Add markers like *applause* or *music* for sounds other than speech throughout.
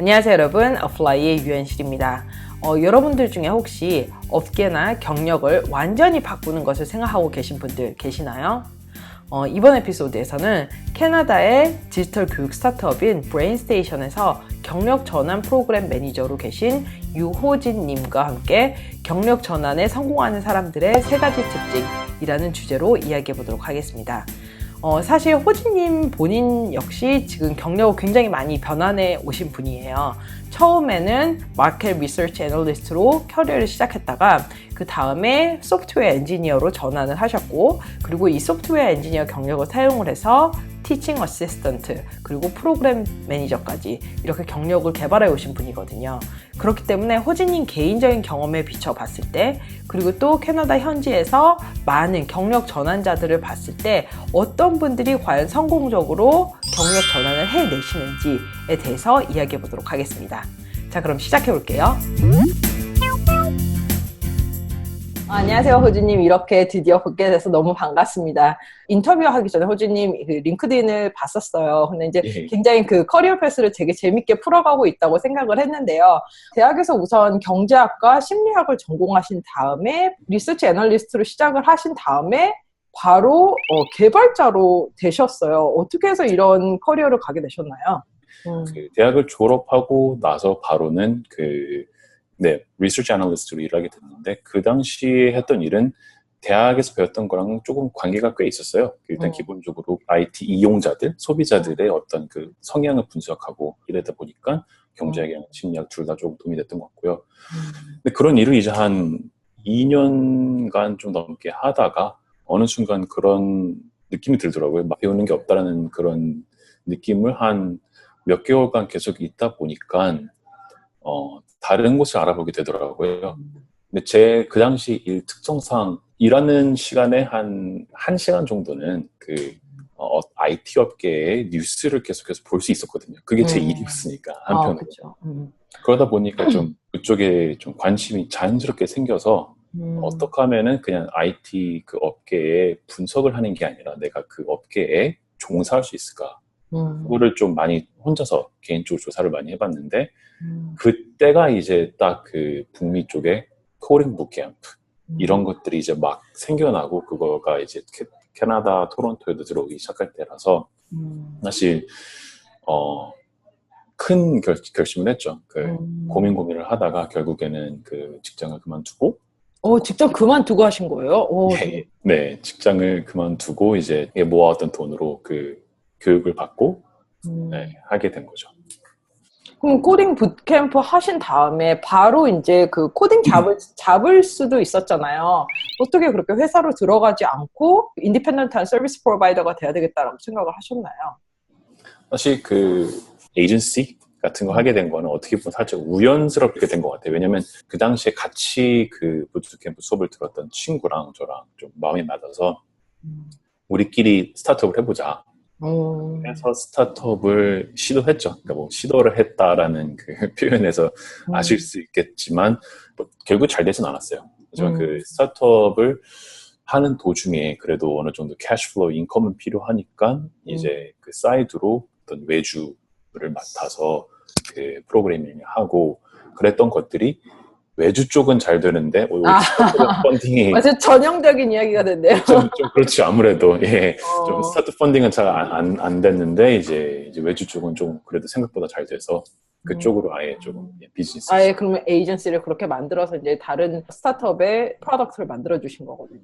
안녕하세요 여러분 어플라이의 유현실입니다 어, 여러분들 중에 혹시 업계나 경력을 완전히 바꾸는 것을 생각하고 계신 분들 계시나요? 어, 이번 에피소드에서는 캐나다의 디지털 교육 스타트업인 브레인스테이션에서 경력 전환 프로그램 매니저로 계신 유호진 님과 함께 경력 전환에 성공하는 사람들의 세 가지 특징이라는 주제로 이야기해 보도록 하겠습니다. 어, 사실 호진님 본인 역시 지금 경력을 굉장히 많이 변환해 오신 분이에요. 처음에는 마켓 리서치 애널리스트로 커리어를 시작했다가 그 다음에 소프트웨어 엔지니어로 전환을 하셨고 그리고 이 소프트웨어 엔지니어 경력을 사용을 해서 티칭 어시스턴트 그리고 프로그램 매니저까지 이렇게 경력을 개발해 오신 분이거든요. 그렇기 때문에 호진님 개인적인 경험에 비춰 봤을 때 그리고 또 캐나다 현지에서 많은 경력 전환자들을 봤을 때 어떤 분들이 과연 성공적으로 경력 전환을 해내시는지에 대해서 이야기해 보도록 하겠습니다. 자, 그럼 시작해 볼게요. 아, 안녕하세요, 호주님. 이렇게 드디어 뵙게 돼서 너무 반갑습니다. 인터뷰하기 전에 호주님 그 링크드인을 봤었어요. 근데 이제 예. 굉장히 그 커리어 패스를 되게 재밌게 풀어가고 있다고 생각을 했는데요. 대학에서 우선 경제학과 심리학을 전공하신 다음에 리서치 애널리스트로 시작을 하신 다음에 바로 어, 개발자로 되셨어요. 어떻게 해서 이런 커리어를 가게 되셨나요? 음. 그 대학을 졸업하고 나서 바로는 그 네, 리서치 애널리스트로 일하게 됐는데 그 당시에 했던 일은 대학에서 배웠던 거랑 조금 관계가 꽤 있었어요. 일단 음. 기본적으로 IT 이용자들, 소비자들의 어떤 그 성향을 분석하고 이러다 보니까 경제학이랑 심리학 둘 다 조금 도움이 됐던 것 같고요. 근데 그런 일을 이제 한 2년간 좀 넘게 하다가 어느 순간 그런 느낌이 들더라고요. 막 배우는 게 없다라는 그런 느낌을 한 몇 개월간 계속 있다 보니까 어, 다른 곳을 알아보게 되더라고요. 근데 제 그 당시 일 특성상 일하는 시간에 한, 한 시간 정도는 그, 어, IT 업계의 뉴스를 계속해서 볼 수 있었거든요. 그게 제 음. 일이었으니까, 아, 한편으로. 그렇죠. 음. 그러다 보니까 좀 *clears throat* 그쪽에 좀 관심이 자연스럽게 생겨서 음. 어떻게 하면은 그냥 IT 그 업계에 분석을 하는 게 아니라 내가 그 업계에 종사할 수 있을까? 음. 그거를 좀 많이 혼자서 개인적으로 조사를 많이 해봤는데 음. 그때가 이제 딱 그 북미 쪽에 코딩 북캠프 음. 이런 것들이 이제 막 생겨나고 그거가 이제 캐- 캐나다 토론토에도 들어오기 시작할 때라서 음. 사실 어, 큰 결, 결심을 했죠. 그 음. 고민 고민을 하다가 결국에는 그 직장을 그만두고 어, 직접 그만두고 하신 거예요? 어, 네, 네, 직장을 그만두고 이제 모아왔던 돈으로 그 교육을 받고 음. 네, 하게 된 거죠. 그럼 코딩 붓캠프 하신 다음에 바로 이제 그 코딩 잡을, 잡을 수도 있었잖아요. 어떻게 그렇게 회사로 들어가지 않고 인디펜던트한 서비스 프로바이더가 돼야 되겠다라고 생각을 하셨나요? 사실 그 에이전시 같은 거 하게 된 거는 어떻게 보면 살짝 우연스럽게 된 것 같아요. 왜냐면 그 당시에 같이 그 부트캠프 수업을 들었던 친구랑 저랑 좀 마음이 맞아서 우리끼리 스타트업을 해보자 음. 해서 스타트업을 시도했죠. 그러니까 뭐 시도를 했다라는 그 *laughs* 표현에서 아실 수 있겠지만 뭐 결국 잘 되진 않았어요. 하지만 음. 그 스타트업을 하는 도중에 그래도 어느 정도 캐시플로우 인컴은 필요하니까 이제 그 사이드로 어떤 외주를 맡아서 그 프로그래밍을 하고 그랬던 것들이 외주 쪽은 잘 되는데 오히려 아. 스타트업 펀딩이 *laughs* 아주 전형적인 이야기가 됐네요. 좀, 좀 그렇지 아무래도 예. 좀 어. 스타트 펀딩은 잘 안 안, 안 됐는데 이제, 이제 외주 쪽은 좀 그래도 생각보다 잘 돼서 그쪽으로 아예 좀 예, 비즈니스 아예 그러면 에이전시를 그렇게 만들어서 이제 다른 스타트업의 프로덕트를 만들어 주신 거거든요.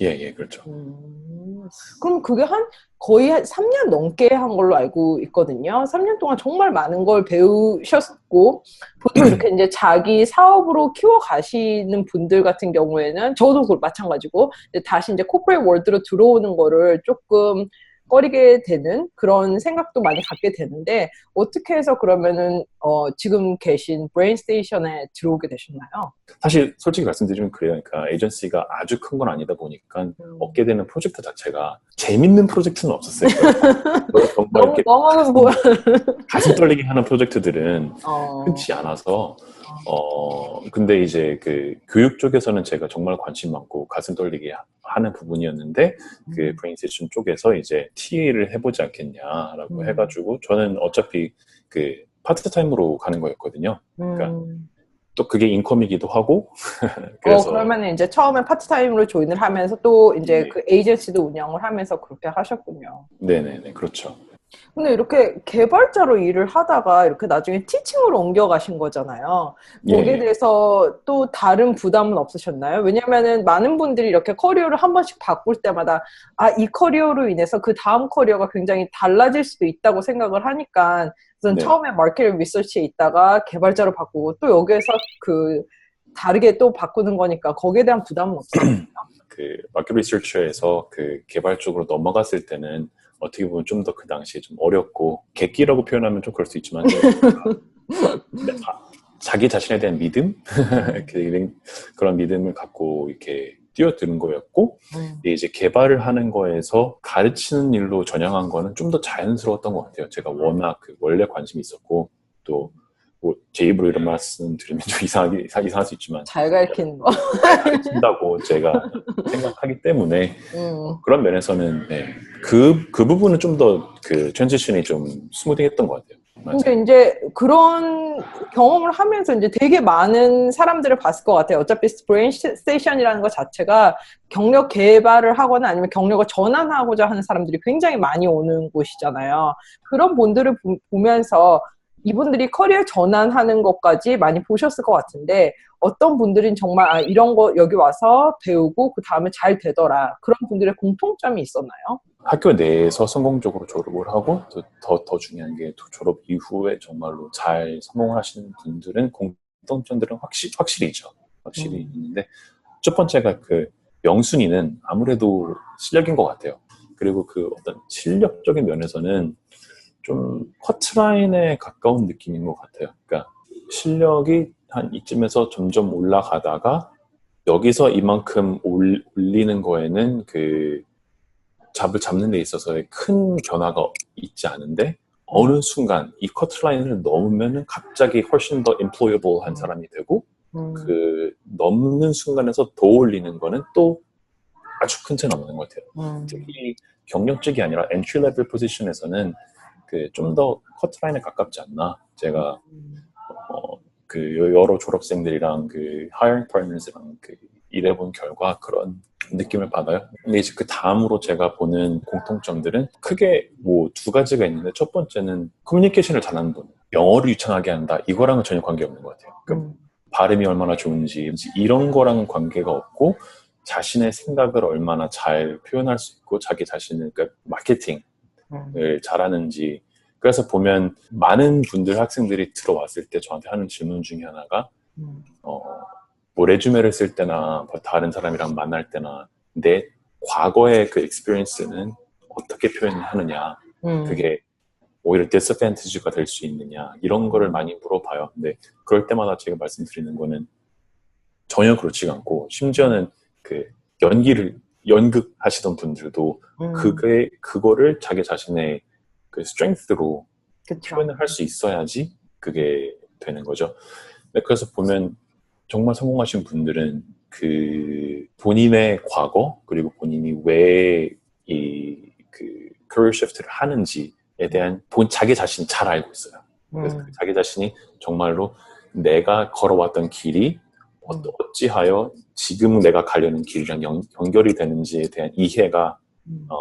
예 예 그렇죠 음, 그럼 그게 한 거의 한 3년 넘게 한 걸로 알고 있거든요. 3년 동안 정말 많은 걸 배우셨고, 보통 이렇게 이제 자기 사업으로 키워 가시는 분들 같은 경우에는, 저도 그 마찬가지고, 이제 다시 이제 코퍼레이트 월드로 들어오는 거를 조금 꺼리게 되는 그런 생각도 많이 갖게 되는데, 어떻게 해서 그러면은, 어, 지금 계신 브레인 스테이션에 들어오게 되셨나요? 사실 솔직히 말씀드리면 그래요 그러니까 에이전시가 아주 큰 건 아니다 보니까 음. 얻게 되는 프로젝트 자체가 재밌는 프로젝트는 없었어요 *laughs* 너무, 너무, 뭐, 가슴 떨리게 하는 프로젝트들은 어, 흔치 않아서 어 근데 이제 그 교육 쪽에서는 제가 정말 관심 많고 가슴 떨리게 하- 하는 부분이었는데 그 브레인세션 쪽에서 이제 TA를 해보지 않겠냐라고 음. 해가지고 저는 어차피 그 파트타임으로 가는 거였거든요. 그러니까 음. 또 그게 인컴이기도 하고 어, *laughs* 그래서 그러면 이제 처음에 파트타임으로 조인을 하면서 또 이제 네. 그 에이전시도 운영을 하면서 그렇게 하셨군요. 네네네 그렇죠. 근데 이렇게 개발자로 일을 하다가 이렇게 나중에 티칭으로 옮겨가신 거잖아요. 거기에 예. 대해서 또 다른 부담은 없으셨나요? 왜냐면은 많은 분들이 이렇게 커리어를 한 번씩 바꿀 때마다 아, 이 커리어로 인해서 그 다음 커리어가 굉장히 달라질 수도 있다고 생각을 하니까 우선 네. 처음에 마케팅 리서치에 있다가 개발자로 바꾸고 또 여기에서 그 다르게 또 바꾸는 거니까 거기에 대한 부담은 없어요. *clears throat* 그 마켓 리서치에서 그 개발 쪽으로 넘어갔을 때는 어떻게 보면 좀 더 그 당시에 좀 어렵고 객기라고 표현하면 좀 그럴 수 있지만 *laughs* 자기 자신에 대한 믿음? *laughs* 그- 그런 믿음을 갖고 이렇게 뛰어드는 거였고 근데 이제 개발을 하는 거에서 가르치는 일로 전향한 거는 좀 더 자연스러웠던 것 같아요. 제가 워낙 그 원래 관심이 있었고 또 뭐제 입으로 이런 말씀 드리면 좀 이상하게 이상할 수 있지만 잘 거. 가르친다고 제가 생각하기 때문에 음. 그런 면에서는 네, 그, 그 부분은 좀 더 그 트랜지션이 좀 스무딩했던 것 같아요. 맞아요. 근데 이제 그런 경험을 하면서 이제 되게 많은 사람들을 봤을 것 같아요. 어차피 브레인 스테이션이라는 것 자체가 경력 개발을 하거나 아니면 경력을 전환하고자 하는 사람들이 굉장히 많이 오는 곳이잖아요. 그런 분들을 보- 보면서 이분들이 커리어 전환하는 것까지 많이 보셨을 것 같은데 어떤 분들은 정말 아, 이런 거 여기 와서 배우고 그 다음에 잘 되더라. 그런 분들의 공통점이 있었나요? 학교 내에서 성공적으로 졸업을 하고 또 더, 더 중요한 게 졸업 이후에 정말로 잘 성공을 하시는 분들은 공통점들은 확실, 확실히 있죠. 확실히 음. 있는데 첫 번째가 그 영순이는 아무래도 실력인 것 같아요. 그리고 그 어떤 실력적인 면에서는 좀 커트라인에 가까운 느낌인 것 같아요. 그러니까 실력이 한 이쯤에서 점점 올라가다가 여기서 이만큼 올, 올리는 거에는 그 잡을 잡는 데 있어서의 큰 변화가 있지 않은데 어느 순간 이 커트라인을 넘으면은 갑자기 훨씬 더 employable 한 사람이 되고 음. 그 넘는 순간에서 더 올리는 거는 또 아주 큰 차이 나는 것 같아요. 음. 특히 경력직이 아니라 엔트리 레벨 포지션에서는 그 좀 더 커트라인에 가깝지 않나. 제가 음. 어, 그 여러 졸업생들이랑 그 hiring partners랑 그 일해본 결과 그런 느낌을 받아요. 근데 이제 그 다음으로 제가 보는 공통점들은 크게 뭐 두 가지가 있는데 첫 번째는 커뮤니케이션을 잘하는 분. 영어를 유창하게 한다. 이거랑은 전혀 관계없는 것 같아요. 그러니까 음. 발음이 얼마나 좋은지 이런 거랑은 관계가 없고 자신의 생각을 얼마나 잘 표현할 수 있고 자기 자신을 그러니까 마케팅 음. 을 잘하는지 그래서 보면 많은 분들 학생들이 들어왔을 때 저한테 하는 질문 중에 하나가 음. 어, 뭐 레주메를 쓸 때나 뭐 다른 사람이랑 만날 때나 내 과거의 그 experience는 어떻게 표현하느냐 음. 그게 오히려 디스advantage가 될 수 있느냐 이런 거를 많이 물어봐요 근데 그럴 때마다 제가 말씀드리는 거는 전혀 그렇지가 않고 심지어는 그 연기를 연극 하시던 분들도 음. 그게 그거를 자기 자신의 그 스트렝스로. 표현을 할 수 있어야지 그게 되는 거죠. 네, 그래서 보면 정말 성공하신 분들은 그 본인의 과거 그리고 본인이 왜 이그 career shift를 하는지에 대한 본 자기 자신이 잘 알고 있어요. 그래서 음. 그 자기 자신이 정말로 내가 걸어왔던 길이 어-. 어찌하여 지금 내가 가려는 길이랑 연, 연결이 되는지에 대한 이해가 음. 어,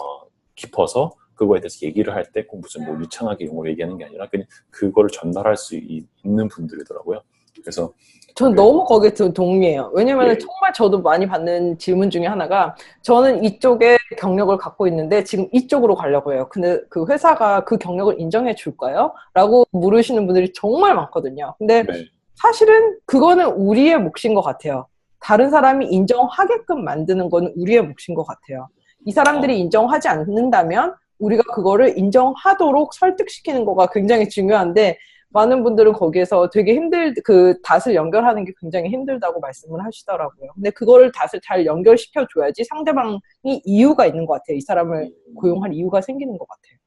깊어서 그거에 대해서 얘기를 할 때 꼭 무슨 뭐 유창하게 용어를 얘기하는 게 아니라 그냥 그거를 전달할 수 있, 는 분들이더라고요. 그래서 전 네. 너무 거기에 좀 동의해요. 왜냐면 예. 정말 저도 많이 받는 질문 중에 하나가 저는 이쪽에 경력을 갖고 있는데 지금 이쪽으로 가려고 해요. 근데 그 회사가 그 경력을 인정해 줄까요? 라고 물으시는 분들이 정말 많거든요. 근데 네, 사실은 그거는 우리의 몫인 것 같아요. 다른 사람이 인정하게끔 만드는 건 우리의 몫인 것 같아요. 이 사람들이 어. 인정하지 않는다면 우리가 그거를 인정하도록 설득시키는 거가 굉장히 중요한데 많은 분들은 거기에서 되게 힘들 그 닷을 연결하는 게 굉장히 힘들다고 말씀을 하시더라고요. 근데 그거를 닷을 잘 연결시켜 줘야지 상대방이 이유가 있는 것 같아요. 이 사람을 고용할 이유가 생기는 것 같아요.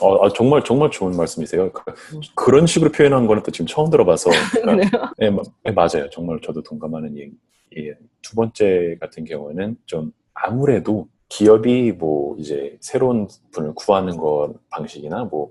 어, 아, 정말 정말 좋은 말씀이세요. 그, 음. 그런 식으로 표현한 거는 또 지금 처음 들어봐서 *laughs* 그러니까, 네. 맞아요. 정말 저도 동감하는 얘기. 예. 두 번째 같은 경우는 좀 아무래도 기업이 뭐 이제 새로운 분을 구하는 거 방식이나 뭐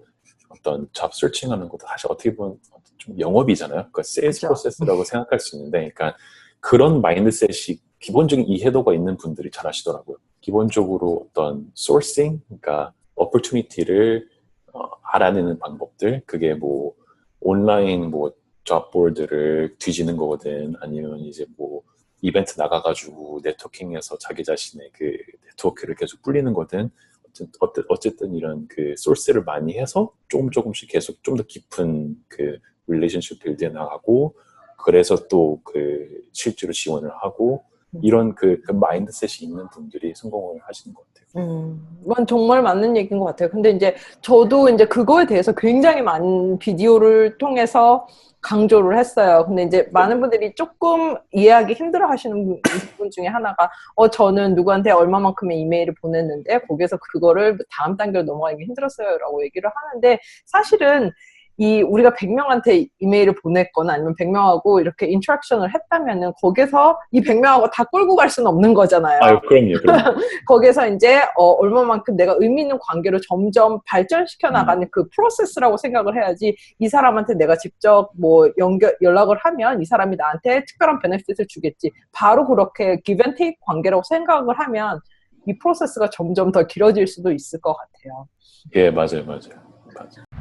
어떤 잡 서칭하는 것도 사실 어떻게 보면 좀 영업이잖아요. 그러니까 세일즈. 프로세스라고 생각할 수 있는데, 그러니까 그런 마인드셋이 기본적인 이해도가 있는 분들이 잘 하시더라고요. 기본적으로 어떤 소싱, 그러니까 opportunity를 어, 알아내는 방법들, 그게 뭐 온라인 뭐 잡보드를 뒤지는 거거든, 아니면 이제 뭐 이벤트 나가가지고 네트워킹해서 자기 자신의 그 네트워크를 계속 불리는 거든, 어쨌든, 어쨌- 어쨌든 이런 그 소스를 많이 해서 조금 조금씩 계속 좀 더 깊은 그 릴레이션십 빌드해 나가고 그래서 또 그 실제로 지원을 하고 이런 그, 그 마인드셋이 있는 분들이 성공을 하시는 것 같아요. 음, 이건 정말 맞는 얘기인 것 같아요. 근데 이제 저도 이제 그거에 대해서 굉장히 많은 비디오를 통해서 강조를 했어요. 근데 이제 많은 분들이 조금 이해하기 힘들어 하시는 분, 분 중에 하나가, 어, 저는 누구한테 얼마만큼의 이메일을 보냈는데, 거기에서 그거를 다음 단계로 넘어가기 힘들었어요. 라고 얘기를 하는데, 사실은 이 우리가 100명한테 이메일을 보냈거나 아니면 100명하고 이렇게 인터랙션을 했다면은 거기서 이 100명하고 다 끌고 갈 수는 없는 거잖아요. 아유, 그럼요, 그럼요. *laughs* 거기서 이제 어, 얼마만큼 내가 의미 있는 관계로 점점 발전시켜 음. 나가는 그 프로세스라고 생각을 해야지 이 사람한테 내가 직접 뭐 연결 연락을 하면 이 사람이 나한테 특별한 베네핏을 주겠지 바로 그렇게 기브앤테이크 관계라고 생각을 하면 이 프로세스가 점점 더 길어질 수도 있을 것 같아요. 예, 맞아요, 맞아요. 맞아요.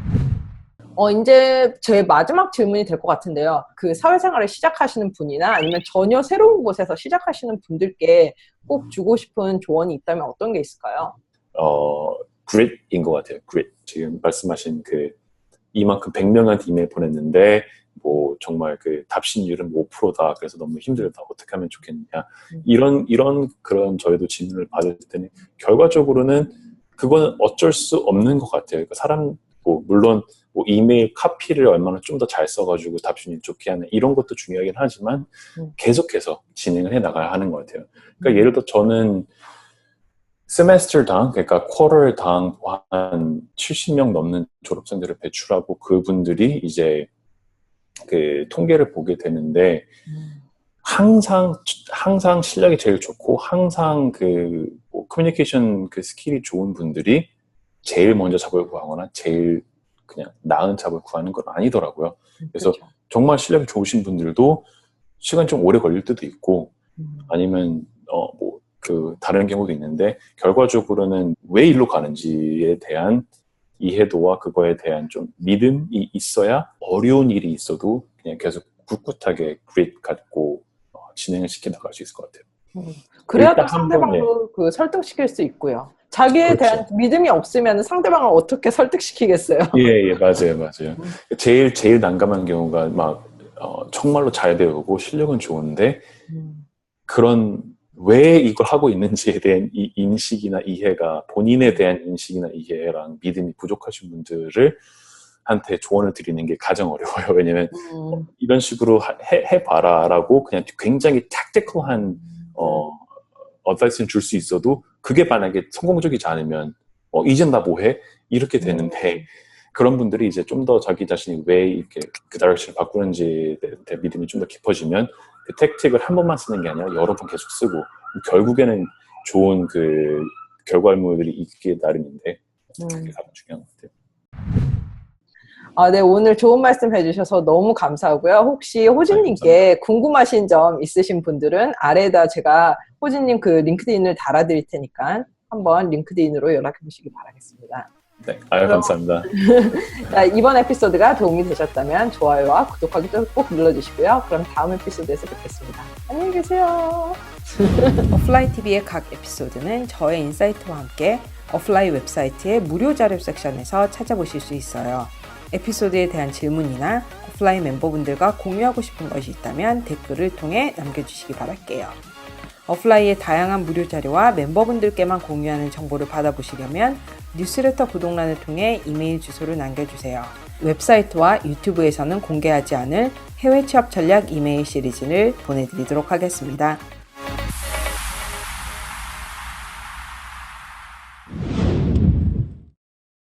어, 이제 제 마지막 질문이 될 것 같은데요. 그 사회생활을 시작하시는 분이나 아니면 전혀 새로운 곳에서 시작하시는 분들께 꼭 주고 싶은 조언이 있다면 어떤 게 있을까요? 어, grit인 것 같아요. grit. 지금 말씀하신 그 이만큼 100명한테 이메일 보냈는데 뭐 정말 그 답신율은 5%다. 그래서 너무 힘들다. 어떻게 하면 좋겠냐. 음. 이런 이런 그런 저희도 질문을 받을 때는 결과적으로는 그거는 어쩔 수 없는 것 같아요. 그러니까 사람 뭐 물론 뭐 이메일 카피를 얼마나 좀 더 잘 써가지고 답신이 좋게 하는 이런 것도 중요하긴 하지만 음. 계속해서 진행을 해 나가야 하는 것 같아요. 그러니까 예를 들어 저는 세메스터당 그러니까 쿼터당 한 70명 넘는 졸업생들을 배출하고 그분들이 이제 그 통계를 보게 되는데 항상 항상 실력이 제일 좋고 항상 그 뭐, 커뮤니케이션 그 스킬이 좋은 분들이 제일 먼저 잡을 구하거나 제일 그냥 나은 잡을 구하는 건 아니더라고요. 그래서 그렇죠. 정말 실력이 좋으신 분들도 시간 좀 오래 걸릴 때도 있고 음. 아니면 어 뭐 그 다른 경우도 있는데 결과적으로는 왜 일로 가는지에 대한 이해도와 그거에 대한 좀 믿음이 있어야 어려운 일이 있어도 그냥 계속 꿋꿋하게 그릿 갖고 어, 진행을 시켜 나갈 수 있을 것 같아요. 그래야 또한 상대방도 그 설득시킬 수 있고요. 자기에 그렇죠. 대한 믿음이 없으면 상대방을 어떻게 설득시키겠어요? 예, 예, 맞아요, 맞아요. 제일 제일 난감한 경우가 막 어, 정말로 잘 배우고 실력은 좋은데 그런 왜 이걸 하고 있는지에 대한 이 인식이나 이해가 본인에 대한 인식이나 이해랑 믿음이 부족하신 분들을 한테 조언을 드리는 게 가장 어려워요. *laughs* 왜냐면 음. 이런 식으로 하- 해, 해봐라 라고 그냥 굉장히 택티컬한 어, 어드바이스를 줄수 있어도 그게 만약에 성공적이지 않으면 어, 이젠 나 뭐해? 이렇게 되는데 그런 분들이 이제 좀 더 자기 자신이 왜 이렇게 그 다이렉션을 바꾸는지에 대해 믿음이 좀 더 깊어지면 그 택틱을 한 번만 쓰는 게 아니라 여러 번 계속 쓰고 결국에는 좋은 그 결과물들이 있기 나름인데 그게 음. 가장 중요한 것 같아요. 아, 네, 오늘 좋은 말씀 해주셔서 너무 감사하고요. 혹시 호진님께 궁금하신 점 있으신 분들은 아래에다 제가 호진님 그 링크드인을 달아드릴 테니까 한번 링크드인으로 연락해 보시기 바라겠습니다. 네, 아유 감사합니다. *laughs* 자, 이번 에피소드가 도움이 되셨다면 좋아요와 구독하기 꼭 눌러주시고요. 그럼 다음 에피소드에서 뵙겠습니다. 안녕히 계세요. *laughs* 어플라이 TV의 각 에피소드는 저의 인사이트와 함께 어플라이 웹사이트의 무료 자료 섹션에서 찾아보실 수 있어요. 에피소드에 대한 질문이나 어플라이 멤버분들과 공유하고 싶은 것이 있다면 댓글을 통해 남겨주시기 바랄게요. 어플라이의 다양한 무료 자료와 멤버분들께만 공유하는 정보를 받아보시려면 뉴스레터 구독란을 통해 이메일 주소를 남겨주세요. 웹사이트와 유튜브에서는 공개하지 않을 해외 취업 전략 이메일 시리즈를 보내드리도록 하겠습니다.